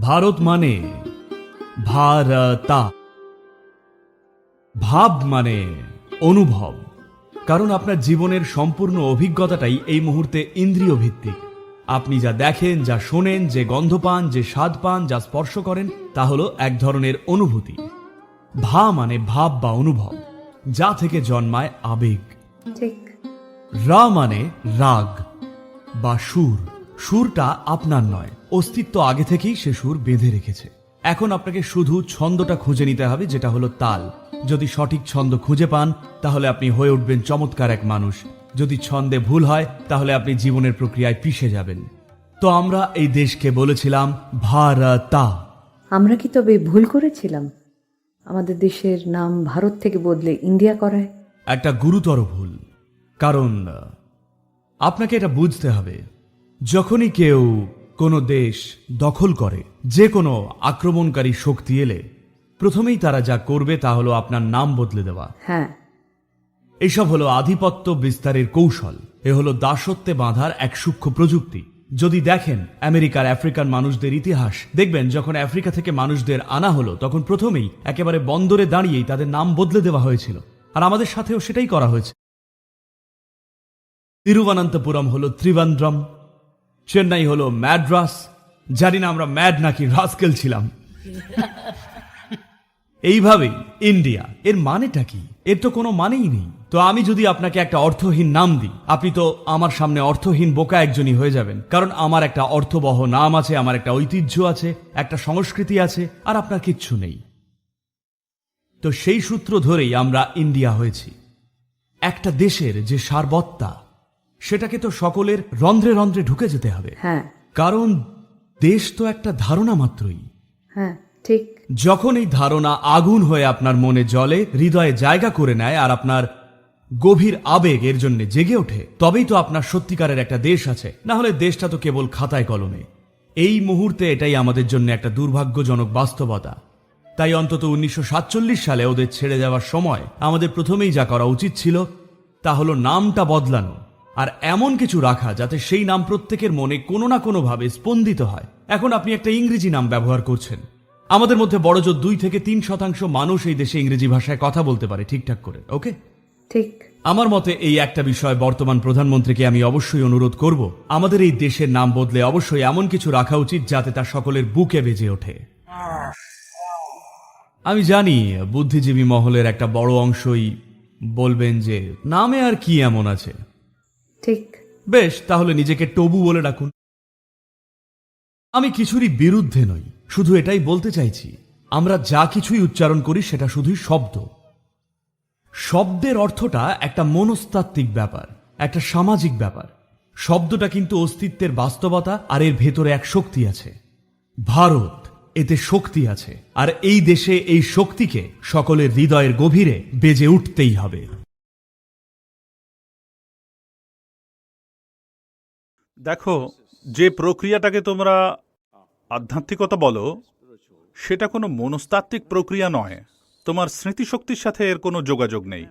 ভারত মানে ভারতা। ভাব মানে অনুভব। কারণ আপনার জীবনের সম্পূর্ণ অভিজ্ঞতাটাই এই মুহূর্তে ইন্দ্রিয় ভিত্তিক আপনি যা দেখেন যা শোনেন যে গন্ধ পান যে স্বাদ পান যা স্পর্শ করেন তা হলো এক ধরনের অনুভূতি। ভা মানে ভাব বা অনুভব যা থেকে জন্মায় আবেগ। রা মানে রাগ বা সুর। সুরটা আপনার নয় অস্তিত্ব আগে থেকেই সে সুর বেঁধে রেখেছে। এখন আপনাকে শুধু ছন্দটা খুঁজে নিতে হবে যেটা হলো তাল। যদি সঠিক ছন্দ খুঁজে পান তাহলে আপনি হয়ে উঠবেন চমৎকার এক মানুষ। যদি ছন্দে ভুল হয় তাহলে আপনি জীবনের প্রক্রিয়ায় পিষে যাবেন। তো আমরা এই দেশকে বলেছিলাম ভারতা। আমরা কি তবে ভুল করেছিলাম? আমাদের দেশের নাম ভারত থেকে বদলে ইন্ডিয়া করায়। একটা গুরুতর ভুল। কারণ আপনাকে এটা বুঝতে হবে। যখনই কেউ কোনো দেশ দখল করে যে কোনো আক্রমণকারী শক্তি এলে প্রথমেই তারা যা করবে তা হলো আপনার নাম বদলে দেওয়া। হ্যাঁ। এইসব হলো আধিপত্য বিস্তারের কৌশল। এ হলো দাসত্বে বাঁধার এক সূক্ষ্ম প্রযুক্তি। যদি দেখেন আমেরিকার আফ্রিকান মানুষদের ইতিহাস দেখবেন যখন আফ্রিকা থেকে মানুষদের আনা হলো তখন প্রথমেই একেবারে বন্দরে দাঁড়িয়েই তাদের নাম বদলে দেওয়া হয়েছিল। আর আমাদের সাথেও সেটাই করা হয়েছে। তিরুবনন্তপুরম হলো ত্রিবান্দ্রম। চেন্নাই হলো ম্যাড্রাস, জানি না আমরা ম্যাড নাকি রাস্কেল ছিলাম। এইভাবেই ইন্ডিয়া, এর মানেটা কি? এর তো কোনো মানেই নেই। তো আমি যদি আপনাকে একটা অর্থহীন নাম দিই, আপনি তো আমার সামনে অর্থহীন বোকা একজনই হয়ে যাবেন। কারণ আমার একটা অর্থবহ নাম আছে, আমার একটা ঐতিহ্য আছে, একটা সংস্কৃতি আছে, আর আপনার কিচ্ছু নেই। তো সেই সূত্র ধরেই আমরা ইন্ডিয়া হয়েছি। একটা দেশের যে সারবত্তা সেটাকে তো সকলের রন্ধ্রে রন্ধ্রে ঢুকে যেতে হবে। হ্যাঁ। কারণ দেশ তো একটা ধারণা মাত্রই। হ্যাঁ ঠিক। যখন এই ধারণা আগুন হয়ে আপনার মনে জ্বলে হৃদয়ে জায়গা করে নেয় আর আপনার গভীর আবেগ এর জন্য জেগে ওঠে তবেই তো আপনার সত্যিকারের একটা দেশ আছে। না হলে দেশটা তো কেবল খাতায় কলমে। এই মুহূর্তে এটাই আমাদের জন্য একটা দুর্ভাগ্যজনক বাস্তবতা। তাই অন্তত উনিশশো সাতচল্লিশ সালে ওদের ছেড়ে যাওয়ার সময় আমাদের প্রথমেই যা করা উচিত ছিল তা হলো নামটা বদলানো। আর এমন কিছু রাখা যাতে সেই নাম প্রত্যেকের মনে কোনো না কোনোভাবে স্পন্দিত হয়। এখন আপনি একটা ইংরেজি নাম ব্যবহার করছেন। আমাদের মধ্যে বড়জোর দুই থেকে তিন শতাংশ মানুষ এই দেশে ইংরেজি ভাষায় কথা বলতে পারে ঠিকঠাক করে ওকে? ঠিক। আমার মতে এই একটা বিষয় বর্তমান প্রধানমন্ত্রীকে আমি অবশ্যই অনুরোধ করব আমাদের এই দেশের নাম বদলে অবশ্যই এমন কিছু রাখা উচিত যাতে তা সকলের বুকে বেজে ওঠে। আমি জানি বুদ্ধিজীবী মহলের একটা বড় অংশই বলবেন যে নামে আর কি এমন আছে? ঠিক। বেশ, তাহলে নিজেকে টবু বলে ডাকুন। আমি কিছুরই বিরুদ্ধে নই, শুধু এটাই বলতে চাইছি, আমরা যা কিছুই উচ্চারণ করি সেটা শুধুই শব্দ। শব্দের অর্থটা একটা মনস্তাত্ত্বিক ব্যাপার, একটা সামাজিক ব্যাপার। শব্দটা কিন্তু অস্তিত্বের বাস্তবতা আর এর ভেতরে এক শক্তি আছে। ভারত, এতে শক্তি আছে, আর এই দেশে এই শক্তিকে সকলের হৃদয়ের গভীরে বেজে উঠতেই হবে। দেখো, যে প্রক্রিয়াটাকে তোমরা আধ্যাত্মিকতা বলো, সেটা কোনো মনস্তাত্ত্বিক প্রক্রিয়া নয়। তোমার স্মৃতিশক্তির সাথে এর কোনো যোগাযোগ নেই।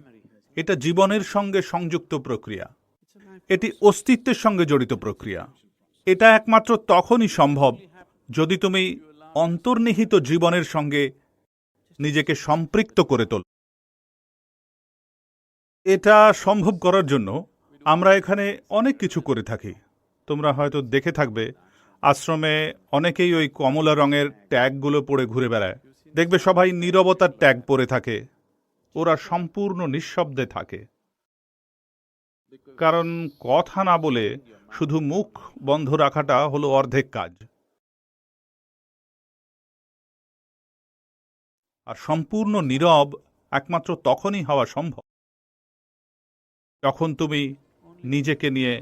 এটা জীবনের সঙ্গে সংযুক্ত প্রক্রিয়া। এটি অস্তিত্বের সঙ্গে জড়িত প্রক্রিয়া। এটা একমাত্র তখনই সম্ভব যদি তুমি অন্তর্নিহিত জীবনের সঙ্গে নিজেকে সম্পৃক্ত করে তোল। এটা সম্ভব করার জন্য আমরা এখানে অনেক কিছু করে থাকি। তোমরা হয়তো দেখে থাকবে, আশ্রমে অনেকেই ওই কমলা রঙের ট্যাগগুলো পরে ঘুরে বেড়ায়। দেখবে সবাই নীরবতার ট্যাগ পরে থাকে, ওরা সম্পূর্ণ নিঃশব্দে থাকে। কারণ কথা না বলে শুধু মুখ বন্ধ রাখাটা হলো অর্ধেক কাজ। আর সম্পূর্ণ নীরব একমাত্র তখনই হওয়া সম্ভব। যখন তুমি নিজেকে নিয়ে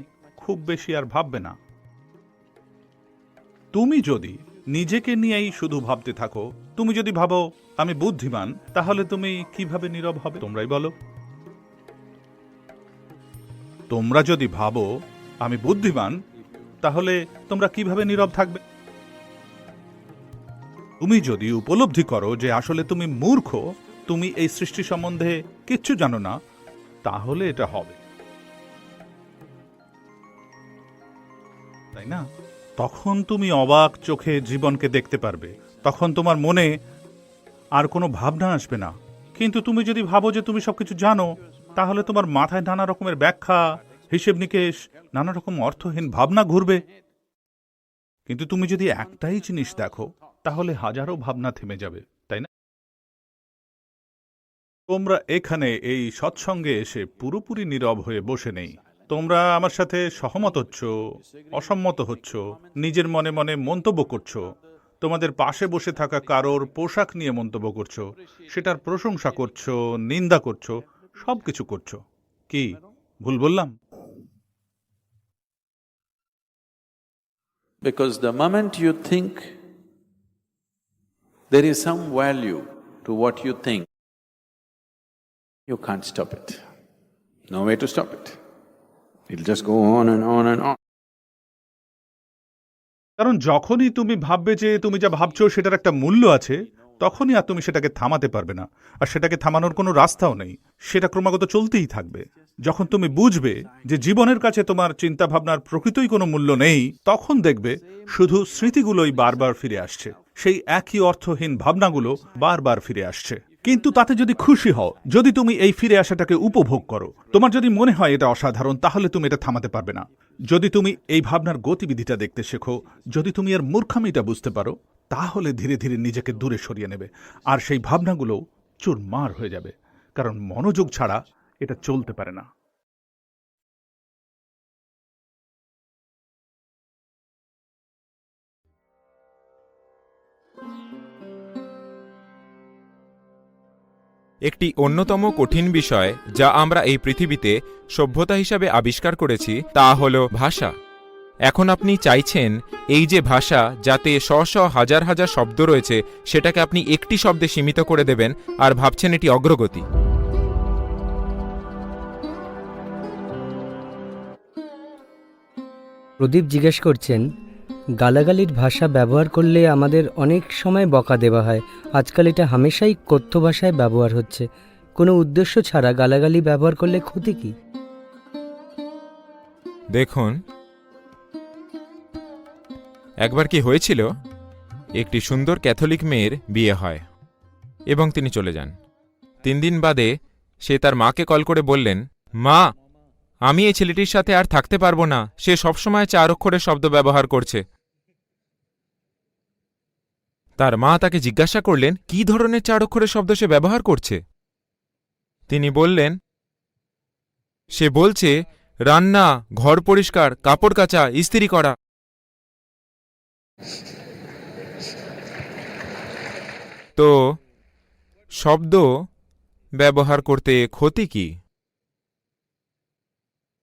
খুব বেশি আর ভাববে না। তুমি যদি নিজেকে নিয়েই শুধু ভাবতে থাকো, তুমি যদি ভাবো, আমি বুদ্ধিমান, তাহলে তুমি কীভাবে নীরব হবে? তোমরাই বলো। তোমরা যদি ভাবো, আমি বুদ্ধিমান, তাহলে তোমরা কীভাবে নীরব থাকবে? তুমি যদি উপলব্ধি করো যে আসলে তুমি মূর্খ, তুমি এই সৃষ্টি সম্বন্ধে কিচ্ছু জানো না, তাহলে এটা হবে। তাই না? তখন তুমি অবাক চোখে জীবনকে দেখতে পারবে। তখন তোমার মনে আর কোনো ভাবনা আসবে না। কিন্তু তুমি যদি ভাবো যে তুমি সবকিছু জানো, তাহলে তোমার মাথায় নানা রকমের ব্যাখ্যা, হিসেব নিকেশ, নানা রকম অর্থহীন ভাবনা ঘুরবে। কিন্তু তুমি যদি একটাই জিনিস দেখো, তাহলে হাজারো ভাবনা থেমে যাবে, তাই না? তোমরা এখানে এই সৎসঙ্গে এসে পুরোপুরি নীরব হয়ে বসে নেই। তোমরা আমার সাথে সহমত হচ্ছ অসম্মত হচ্ছ নিজের মনে মনে মন্তব্য করছ তোমাদের পাশে বসে থাকা কারোর পোশাক নিয়ে মন্তব্য করছ সেটার প্রশংসা করছ নিন্দা করছ সব কিছু করছ কি ভুল বললাম Because the moment you think there is some value to what you think, you can't stop it. No way to stop it. It'll just go on and on and on. কারণ যখনই তুমি ভাববে যে তুমি যা ভাবছ সেটার একটা মূল্য আছে, তখনই আর তুমি সেটাকে থামাতে পারবে না। আর সেটাকে থামানোর কোনো রাস্তাও নেই। সেটা ক্রমাগত চলতেই থাকবে। যখন তুমি বুঝবে যে জীবনের কাছে তোমার চিন্তা ভাবনার প্রকৃতই কোনো মূল্য নেই, তখন দেখবে শুধু স্মৃতিগুলোই বারবার ফিরে আসছে। সেই একই অর্থহীন ভাবনাগুলো বারবার ফিরে আসছে। কিন্তু তাতে যদি খুশি হও, যদি তুমি এই ফিরে আসাটাকে উপভোগ করো, তোমার যদি মনে হয় এটা অসাধারণ, তাহলে তুমি এটা থামাতে পারবে না। যদি তুমি এই ভাবনার গতিবিধিটা দেখতে শেখো, যদি তুমি এর মূর্খামিটা বুঝতে পারো, তাহলে ধীরে ধীরে নিজেকে দূরে সরিয়ে নেবে, আর সেই ভাবনাগুলো চুরমার হয়ে যাবে, কারণ মনোযোগ ছাড়া এটা চলতে পারে না। একটি অন্যতম কঠিন বিষয় যা আমরা এই পৃথিবীতে সভ্যতা হিসাবে আবিষ্কার করেছি তা হল ভাষা। এখন আপনি চাইছেন এই যে ভাষা, যাতে শ শ হাজার হাজার শব্দ রয়েছে, সেটাকে আপনি একটি শব্দে সীমিত করে দেবেন আর ভাবছেন এটি অগ্রগতি। প্রদীপ জিজ্ঞেস করছেন গালাগালির ভাষা ব্যবহার করলে আমাদের অনেক সময় বকা দেওয়া হয়। আজকাল এটা হামেশাই কথ্য ভাষায় ব্যবহার হচ্ছে। কোনো উদ্দেশ্য ছাড়া গালাগালি ব্যবহার করলে ক্ষতি কি? দেখুন। একবার কি হয়েছিল? একটি সুন্দর ক্যাথলিক মেয়ের বিয়ে হয় এবং তিনি চলে যান। তিন দিন বাদে সে তার মাকে কল করে বললেন, মা, আমি এই ছেলেটির সাথে আর থাকতে পারব না। সে সবসময় চার অক্ষরের শব্দ ব্যবহার করছে। তার মা তাকে জিজ্ঞাসা করলেন, কি ধরনের চার অক্ষরের শব্দ সে ব্যবহার করছে? তিনি বললেন, সে বলছে, রান্না, ঘর পরিষ্কার, কাপড় কাচা, ইস্ত্রি করা। তো, শব্দ ব্যবহার করতে ক্ষতি কি?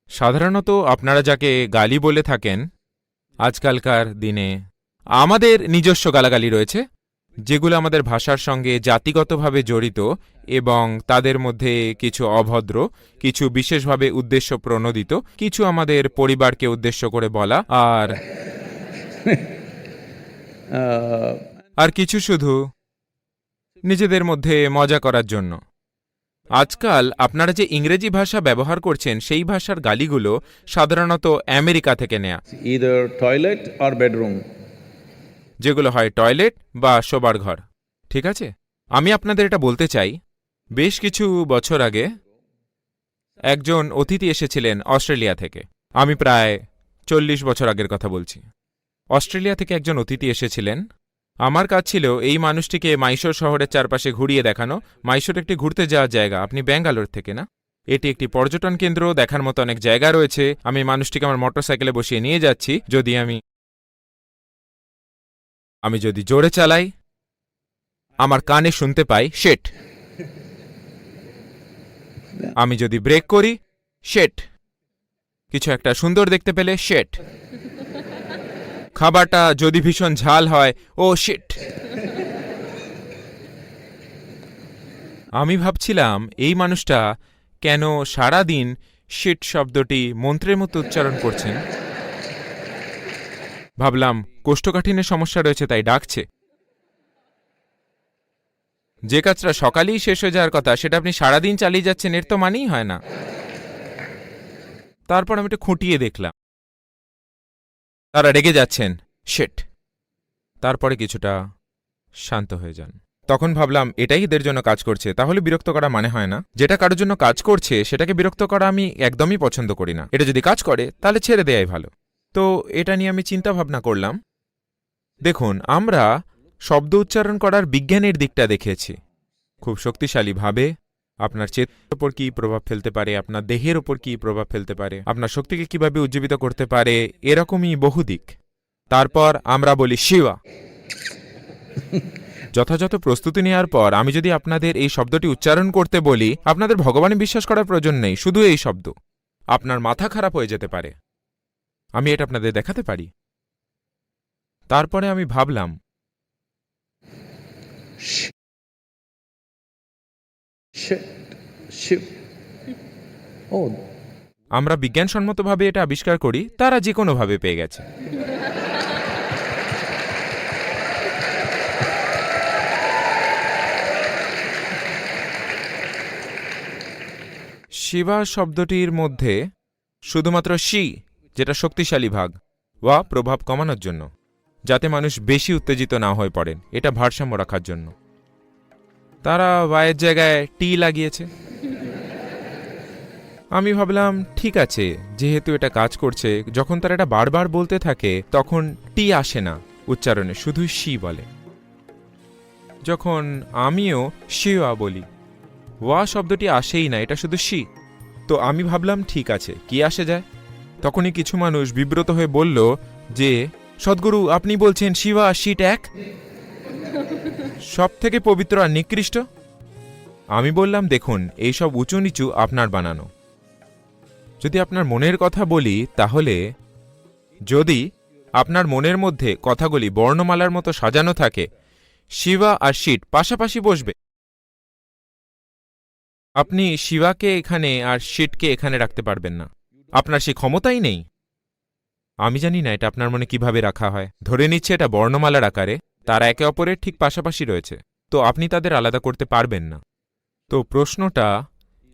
সাধারণত আপনারা যাকে গালি বলে থাকেন, আজকালকার দিনে আমাদের নিজস্ব গালাগালি রয়েছে যেগুলো আমাদের ভাষার সঙ্গে জাতিগতভাবে জড়িত এবং তাদের মধ্যে কিছু অভদ্র কিছু বিশেষভাবে উদ্দেশ্য প্রণোদিত কিছু আমাদের পরিবারকে উদ্দেশ্য করে বলা আর আর কিছু শুধু নিজেদের মধ্যে মজা করার জন্য আজকাল আপনারা যে ইংরেজি ভাষা ব্যবহার করছেন সেই ভাষার গালিগুলো সাধারণত আমেরিকা থেকে নেয়া Either toilet or bedroom. যেগুলো হয় টয়লেট বা শোবার ঘর। ঠিক আছে? আমি আপনাদের এটা বলতে চাই। বেশ কিছু বছর আগে একজন অতিথি এসেছিলেন অস্ট্রেলিয়া থেকে। আমি প্রায় চল্লিশ বছর আগের কথা বলছি। অস্ট্রেলিয়া থেকে একজন অতিথি এসেছিলেন। আমার কাজ ছিল এই মানুষটিকে মাইশোর শহরের চারপাশে ঘুরিয়ে দেখানো। মাইশোর একটি ঘুরতে যাওয়ার জায়গা। আপনি ব্যাঙ্গালোর থেকে, না? এটি একটি পর্যটন কেন্দ্র। দেখার মতো অনেক জায়গা রয়েছে। আমি মানুষটিকে আমার মোটরসাইকেলে বসিয়ে নিয়ে যাচ্ছি। যদি আমি আমি যদি জোরে চালাই, আমার কানে শুনতে পাই, শেট। আমি যদি ব্রেক করি, শেট। কিছু একটা সুন্দর দেখতে পেলে, শেট। খাবারটা যদি ভীষণ ঝাল হয়, ও, শেট। আমি ভাবছিলাম, এই মানুষটা কেন সারা দিন শিট শব্দটি মন্ত্রের মতো উচ্চারণ করছেন? ভাবলাম, কোষ্ঠকাঠিন্যের সমস্যা রয়েছে তাই ডাকছে। যে কাজটা সকালেই শেষ হয়ে যাওয়ার কথা, সেটা আপনি সারাদিন চালিয়ে যাচ্ছেন, এর তো মানেই হয় না। তারপর আমি একটু খুঁটিয়ে দেখলাম। তারা রেগে যাচ্ছেন। শেট। তারপরে কিছুটা শান্ত হয়ে যান। তখন ভাবলাম, এটাই এদের জন্য কাজ করছে, তাহলে বিরক্ত করা মানে হয় না। যেটা কারোর জন্য কাজ করছে, সেটাকে বিরক্ত করা আমি একদমই পছন্দ করি না। এটা যদি কাজ করে, তাহলে ছেড়ে দেয়াই ভালো। তো এটা নিয়ে আমি চিন্তা ভাবনা করলাম। দেখুন, আমরা শব্দ উচ্চারণ করার বিজ্ঞানের দিকটা দেখেছি। খুব শক্তিশালীভাবে আপনার চেতনার ওপর কী প্রভাব ফেলতে পারে, আপনার দেহের ওপর কী প্রভাব ফেলতে পারে, আপনার শক্তিকে কীভাবে উজ্জীবিত করতে পারে, এরকমই বহু দিক। তারপর আমরা বলি শিবা। যথাযথ প্রস্তুতি নেওয়ার পর আমি যদি আপনাদের এই শব্দটি উচ্চারণ করতে বলি, আপনাদের ভগবানে বিশ্বাস করার প্রয়োজন নেই, শুধু এই শব্দ। আপনার মাথা খারাপ হয়ে যেতে পারে। আমি এটা আপনাদের দেখাতে পারি। তারপরে আমি ভাবলাম, আমরা বিজ্ঞানসম্মতভাবে এটা আবিষ্কার করি, তারা যে কোনোভাবে পেয়ে গেছে। শিবা শব্দটির মধ্যে শুধুমাত্র শি যেটা শক্তিশালী ভাগ, ওয়া প্রভাব কমানোর জন্য, যাতে মানুষ বেশি উত্তেজিত না হয়ে পড়েন, এটা ভারসাম্য রাখার জন্য। তারা ওয়ায়ের জায়গায় টি লাগিয়েছে। আমি ভাবলাম, ঠিক আছে, যেহেতু এটা কাজ করছে, যখন তারা এটা বারবার বলতে থাকে, তখন টি আসে না, উচ্চারণে, শুধু শি বলে। যখন আমিও শিওয়া বলি, ওয়া শব্দটি আসেই না, এটা শুধু শি। তো আমি ভাবলাম, ঠিক আছে, কি আসে যায়? তখনই কিছু মানুষ বিব্রত হয়ে বলল যে, সদ্গুরু, আপনি বলছেন শিবা শিট এক? সব থেকে পবিত্র আর নিকৃষ্ট? আমি বললাম, দেখুন, এইসব উঁচু নিচু আপনার বানানো। যদি আপনার মনের কথা বলি, তাহলে যদি আপনার মনের মধ্যে কথাগুলি বর্ণমালার মতো সাজানো থাকে, শিবা আর শিট পাশাপাশি বসবে। আপনি শিবাকে এখানে আর শিটকে এখানে রাখতে পারবেন না। আপনার সে ক্ষমতাই নেই। আমি জানি না এটা আপনার মনে কীভাবে রাখা হয়। ধরে নিচ্ছে এটা বর্ণমালার আকারে, তারা একে অপরের ঠিক পাশাপাশি রয়েছে। তো আপনি তাদের আলাদা করতে পারবেন না। তো প্রশ্নটা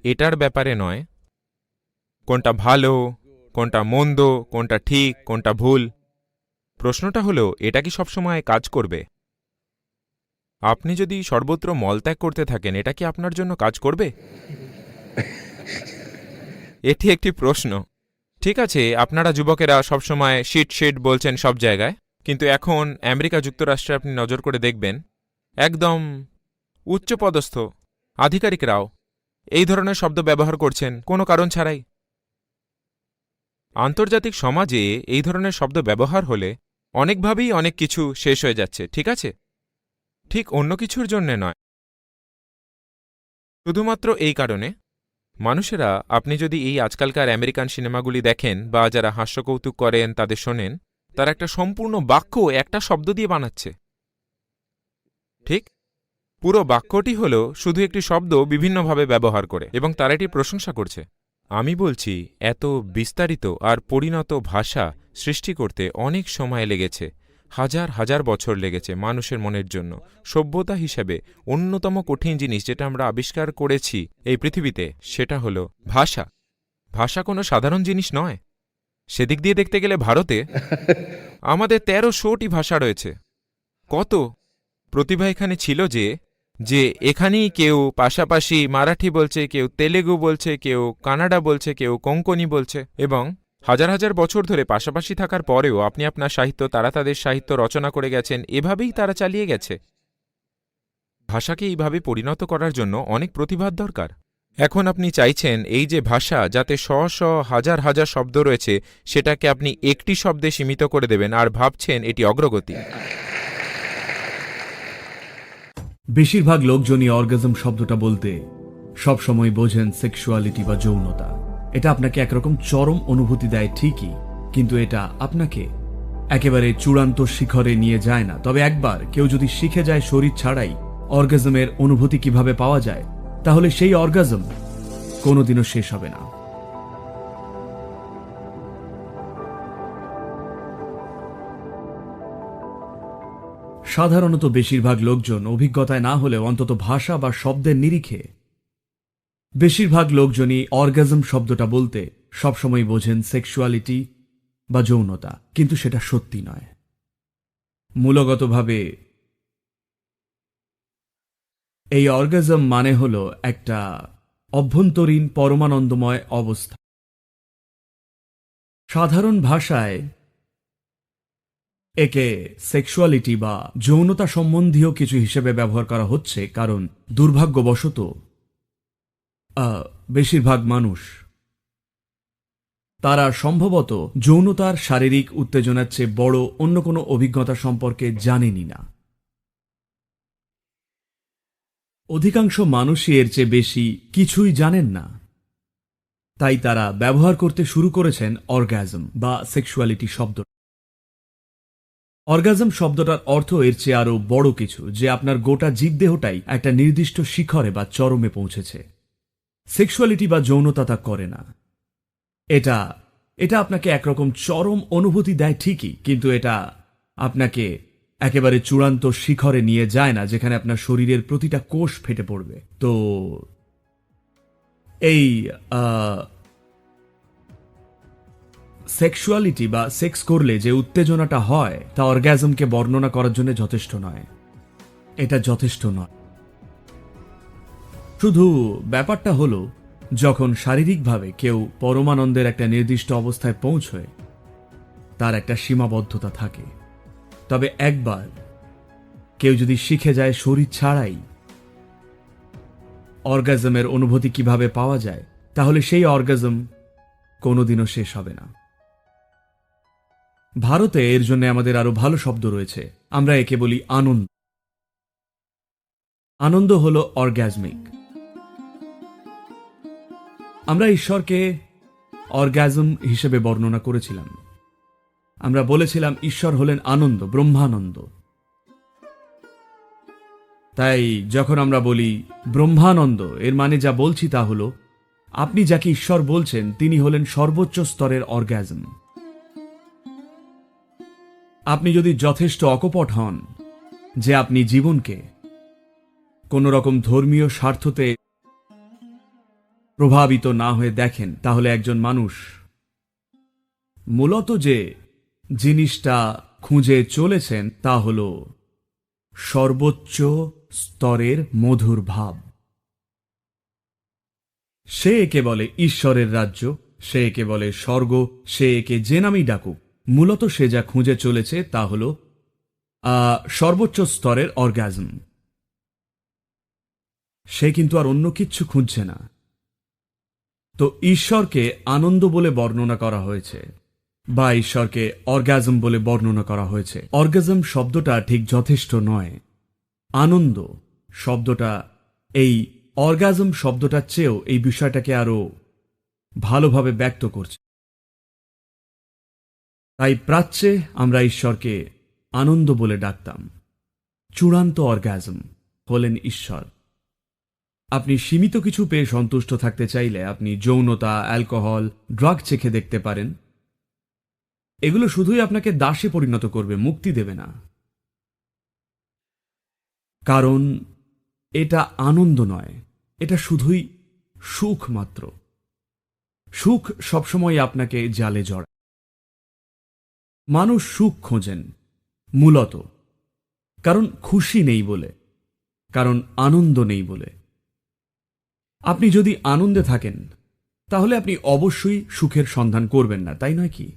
এটার ব্যাপারে নয়, কোনটা ভালো, কোনটা মন্দ, কোনটা ঠিক, কোনটা ভুল। প্রশ্নটা হলো, এটা কি সবসময় কাজ করবে? আপনি যদি সর্বত্র মলত্যাগ করতে থাকেন, এটা কি আপনার জন্য কাজ করবে? এটি একটি প্রশ্ন। ঠিক আছে, আপনারা যুবকেরা সবসময় শিট শিট বলছেন সব জায়গায়, কিন্তু এখন আমেরিকা যুক্তরাষ্ট্রে আপনি নজর করে দেখবেন, একদম উচ্চপদস্থ, আধিকারিকরাও এই ধরনের শব্দ ব্যবহার করছেন কোনো কারণ ছাড়াই। আন্তর্জাতিক সমাজে এই ধরনের শব্দ ব্যবহার হলে অনেকভাবেই অনেক কিছু শেষ হয়ে যাচ্ছে, ঠিক আছে? ঠিক অন্য কিছুর জন্যে নয়। শুধুমাত্র এই কারণে মানুষেরা, আপনি যদি এই আজকালকার আমেরিকান সিনেমাগুলি দেখেন বা যারা হাস্যকৌতুক করেন তাদের শোনেন, তারা একটা সম্পূর্ণ বাক্য একটা শব্দ দিয়ে বানাচ্ছে। ঠিক? পুরো বাক্যটি হল শুধু একটি শব্দ বিভিন্নভাবে ব্যবহার করে এবং তারা এটি প্রশংসা করছে। আমি বলছি, এত বিস্তারিত আর পরিণত ভাষা সৃষ্টি করতে অনেক সময় লেগেছে। হাজার হাজার বছর লেগেছে মানুষের মনের জন্য। সভ্যতা হিসেবে অন্যতম কঠিন জিনিস যেটা আমরা আবিষ্কার করেছি এই পৃথিবীতে সেটা হল ভাষা। ভাষা কোনো সাধারণ জিনিস নয়। সেদিক দিয়ে দেখতে গেলে ভারতে আমাদের তেরো তেরোশোটি ভাষা রয়েছে। কত? প্রতিভা এখানে ছিল যে যে এখানেই কেউ পাশাপাশি মারাঠি বলছে কেউ তেলেগু বলছে কেউ কানাডা বলছে কেউ কোঙ্কনি বলছে এবং হাজার হাজার বছর ধরে পাশাপাশি থাকার পরেও আপনি আপনার সাহিত্য, তারা তাদের সাহিত্য রচনা করে গেছেন, এভাবেই তারা চালিয়ে গেছে। ভাষাকে এইভাবে পরিণত করার জন্য অনেক প্রতিভার দরকার। এখন আপনি চাইছেন এই যে ভাষা, যাতে শ শ হাজার হাজার শব্দ রয়েছে, সেটাকে আপনি একটি শব্দে সীমিত করে দেবেন আর ভাবছেন এটি অগ্রগতি। বেশিরভাগ লোকজনই অর্গাজম শব্দটা বলতে সবসময় বোঝেন সেক্সুয়ালিটি বা যৌনতা। এটা আপনাকে একরকম চরম অনুভূতি দেয় ঠিকই, কিন্তু এটা আপনাকে একেবারে চূড়ান্ত শিখরে নিয়ে যায় না। তবে একবার কেউ যদি শিখে যায় শরীর ছাড়াই অর্গাজমের অনুভূতি কীভাবে পাওয়া যায়, তাহলে সেই অর্গাজম কোনোদিনও শেষ হবে না। সাধারণত বেশিরভাগ লোকজন অভিজ্ঞতায় না হলেও অন্তত ভাষা বা শব্দের নিরিখে বেশিরভাগ লোকজনই অর্গাজম শব্দটা বলতে সবসময় বোঝেন সেক্সুয়ালিটি বা যৌনতা, কিন্তু সেটা সত্যি নয়। মূলগতভাবে, এই অর্গাজম মানে হল একটা অভ্যন্তরীণ পরমানন্দময় অবস্থা। সাধারণ ভাষায়, একে সেক্সুয়ালিটি বা যৌনতা সম্বন্ধীয় কিছু হিসেবে ব্যবহার করা হচ্ছে, কারণ দুর্ভাগ্যবশত বেশিরভাগ মানুষ। তারা সম্ভবত যৌনতার শারীরিক উত্তেজনার চেয়ে বড় অন্য কোনো অভিজ্ঞতা সম্পর্কে জানেনই না। অধিকাংশ মানুষই এর চেয়ে বেশি কিছুই জানেন না। তাই তারা ব্যবহার করতে শুরু করেছেন অর্গাজম বা সেক্সুয়ালিটি শব্দ। অর্গাজম শব্দটার অর্থ এর চেয়ে আরও বড় কিছু, যে আপনার গোটা জীবদেহটাই একটা নির্দিষ্ট শিখরে বা চরমে পৌঁছেছে। সেক্সুয়ালিটি বা যৌনতা তা করে না। এটা এটা আপনাকে একরকম চরম অনুভূতি দেয় ঠিকই, কিন্তু এটা আপনাকে একেবারে চূড়ান্ত শিখরে নিয়ে যায় না, যেখানে আপনার শরীরের প্রতিটা কোষ ফেটে পড়বে। তো এই সেক্সুয়ালিটি বা সেক্স করলে যে উত্তেজনাটা হয়, তা অর্গ্যাজমকে বর্ণনা করার জন্য যথেষ্ট নয়। এটা যথেষ্ট নয়। শুধু ব্যাপারটা হলো, যখন শারীরিকভাবে কেউ পরমানন্দের একটা নির্দিষ্ট অবস্থায় পৌঁছয়, তার একটা সীমাবদ্ধতা থাকে। তবে একবার কেউ যদি শিখে যায় শরীর ছাড়াই, অর্গাজমের অনুভূতি কীভাবে পাওয়া যায়, তাহলে সেই অর্গাজম কোনোদিনও শেষ হবে না। ভারতে এর জন্য আমাদের আরও ভালো শব্দ রয়েছে, আমরা একে বলি আনন্দ। আনন্দ হল অর্গ্যাজমিক আমরা ঈশ্বরকে অর্গ্যাজম হিসেবে বর্ণনা করেছিলাম। আমরা বলেছিলাম, ঈশ্বর হলেন আনন্দ, ব্রহ্মানন্দ। তাই যখন আমরা বলি, ব্রহ্মানন্দ, এর মানে যা বলছি তা হল, আপনি যাকে ঈশ্বর বলছেন, তিনি হলেন সর্বোচ্চ স্তরের অর্গ্যাজম আপনি যদি যথেষ্ট অকপট হন যে আপনি জীবনকে কোন রকম ধর্মীয় স্বার্থতে প্রভাবিত না হয়ে দেখেন, তাহলে একজন মানুষ। মূলত যে জিনিসটা খুঁজে চলেছেন, তা হল সর্বোচ্চ স্তরের মধুর ভাব। সে একে বলে ঈশ্বরের রাজ্য, সে একে বলে স্বর্গ, সে একে যে নামেই ডাকুক। মূলত সে যা খুঁজে চলেছে, তা হল সর্বোচ্চ স্তরের অর্গাজম। সে কিন্তু আর অন্য কিচ্ছু খুঁজছে না। তো ঈশ্বরকে আনন্দ বলে বর্ণনা করা হয়েছে বা ঈশ্বরকে অর্গাজম বলে বর্ণনা করা হয়েছে। অর্গাজম শব্দটা ঠিক যথেষ্ট নয়। আনন্দ শব্দটা, এই অর্গাজম শব্দটার চেয়েও এই বিষয়টাকে আরও ভালোভাবে ব্যক্ত করছে। তাই প্রাচ্যে আমরা ঈশ্বরকে আনন্দ বলে ডাকতাম। চূড়ান্ত অর্গাজম হলেন ঈশ্বর। আপনি সীমিত কিছু পেয়ে সন্তুষ্ট থাকতে চাইলে আপনি যৌনতা, অ্যালকোহল, ড্রাগ চেখে দেখতে পারেন। এগুলো শুধুই আপনাকে দাসে পরিণত করবে, মুক্তি দেবে না। কারণ এটা আনন্দ নয়, এটা শুধুই সুখ মাত্র। সুখ সবসময় আপনাকে জালে জড়ায়। মানুষ সুখ খোঁজেন, মূলত। কারণ খুশি নেই বলে, কারণ আনন্দ নেই বলে। আপনি যদি আনন্দে থাকেন, তাহলে আপনি অবশ্যই সুখের সন্ধান করবেন না, তাই নয় কি?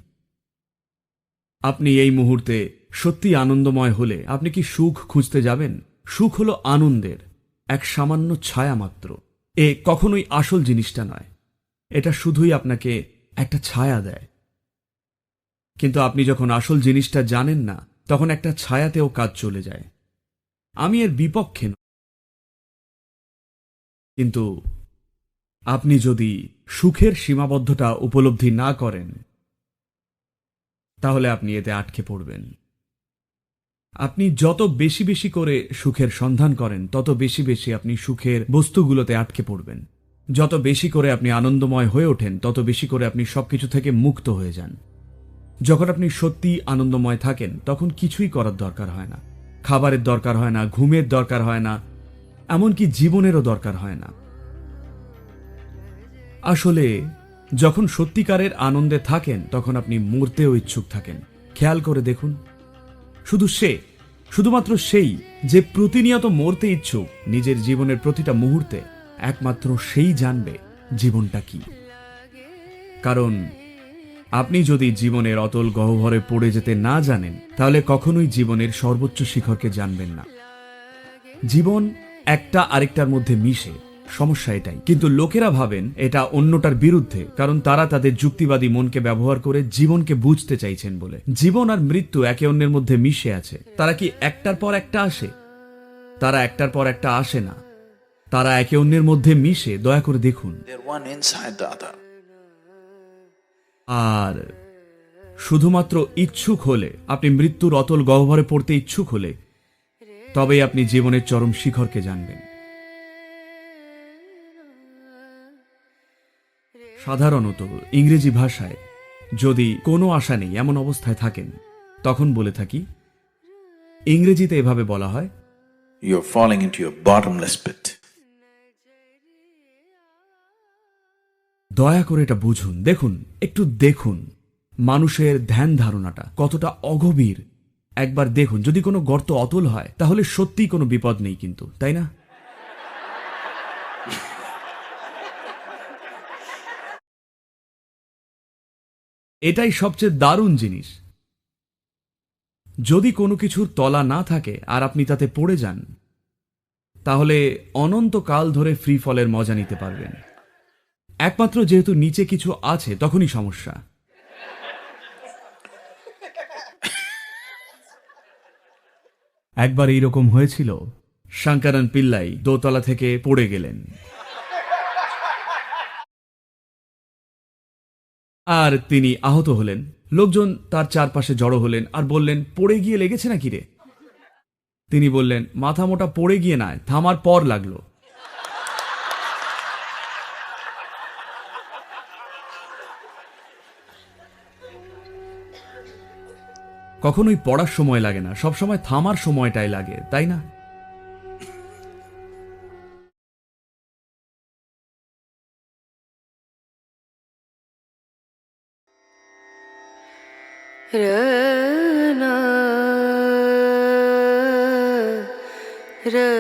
আপনি এই মুহূর্তে সত্যি আনন্দময় হলে আপনি কি সুখ খুঁজতে যাবেন? সুখ হলো আনন্দের, এক সামান্য ছায়া মাত্র। এ কখনোই আসল জিনিসটা নয়। এটা শুধুই আপনাকে একটা ছায়া দেয়। কিন্তু আপনি যখন আসল জিনিসটা জানেন না, তখন একটা ছায়াতেও কাজ চলে যায়। আমি এর বিপক্ষে। কিন্তু আপনি যদি সুখের সীমাবদ্ধতা উপলব্ধি না করেন, তাহলে আপনি এতে আটকে পড়বেন। আপনি যত বেশি বেশি করে সুখের সন্ধান করেন, তত বেশি বেশি আপনি সুখের বস্তুগুলোতে আটকে পড়বেন। যত বেশি করে আপনি আনন্দময় হয়ে ওঠেন, তত বেশি করে আপনি সবকিছু থেকে মুক্ত হয়ে যান। যখন আপনি সত্যি আনন্দময় থাকেন, তখন কিছুই করার দরকার হয় না। খাবারের দরকার হয় না, ঘুমের দরকার হয় না এমনকি জীবনেরও দরকার হয় না। আসলে, যখন সত্যিকারের আনন্দে থাকেন, তখন আপনি মরতেও ইচ্ছুক থাকেন। খেয়াল করে দেখুন। শুধু সে, শুধুমাত্র সেই যে প্রতিনিয়ত মরতে ইচ্ছুক, নিজের জীবনের প্রতিটা মুহূর্তে একমাত্র সেই জানবে জীবনটা কি। কারণ, আপনি যদি জীবনের অতল গহ্বরে পড়ে যেতে না জানেন, তাহলে কখনোই জীবনের সর্বোচ্চ শিখরকে জানবেন না। জীবন একটা আরেকটার মধ্যে মিশে। সমস্যা এটাই। কিন্তু লোকেরা ভাবেন এটা অন্যটার বিরুদ্ধে কারণ তারা তাদের যুক্তিবাদী মনকে ব্যবহার করে জীবনকে বুঝতে চাইছেন বলে। জীবন আর মৃত্যু একে অন্যের মধ্যে মিশে আছে। তারা কি একটার পর একটা আসে? তারা একটার পর একটা আসে না। তারা একে অন্যের মধ্যে মিশে দয়া করে দেখুন। আর শুধুমাত্র ইচ্ছুক হলে আপনি মৃত্যুর অতল গহ্বরে পড়তে ইচ্ছুক হলে তবেই আপনি জীবনের চরম শিখরকে জানবেন। সাধারণত ইংরেজি ভাষায় যদি কোনো আশা নেই এমন অবস্থায় থাকেন তখন বলে থাকি ইংরেজিতে এভাবে বলা হয় pit. দয়া করে এটা বুঝুন। দেখুন একটু দেখুন মানুষের ধ্যান ধারণাটা কতটা অগভীর। একবার দেখুন, যদি কোনো গর্ত অতল হয়, তাহলে সত্যিই কোনো বিপদ নেই কিন্তু, তাই না? এটাই সবচেয়ে দারুণ জিনিস। যদি কোনো কিছুর তলা না থাকে আর আপনি তাতে পড়ে যান, তাহলে অনন্তকাল ধরে ফ্রি ফলের মজা নিতে পারবেন। একমাত্র যেহেতু নিচে কিছু আছে, তখনই সমস্যা। একবার এইরকম হয়েছিল, শঙ্করন পিল্লাই দোতলা থেকে পড়ে গেলেন। আর তিনি আহত হলেন। লোকজন তার চারপাশে জড়ো হলেন আর বললেন, পড়ে গিয়ে লেগেছে নাকি রে? তিনি বললেন, মাথা মোটা পড়ে গিয়ে নয়, থামার পর লাগল। কখনোই পড়ার সময় লাগে না সব সময় থামার সময়টাই লাগে তাই না রে Rana.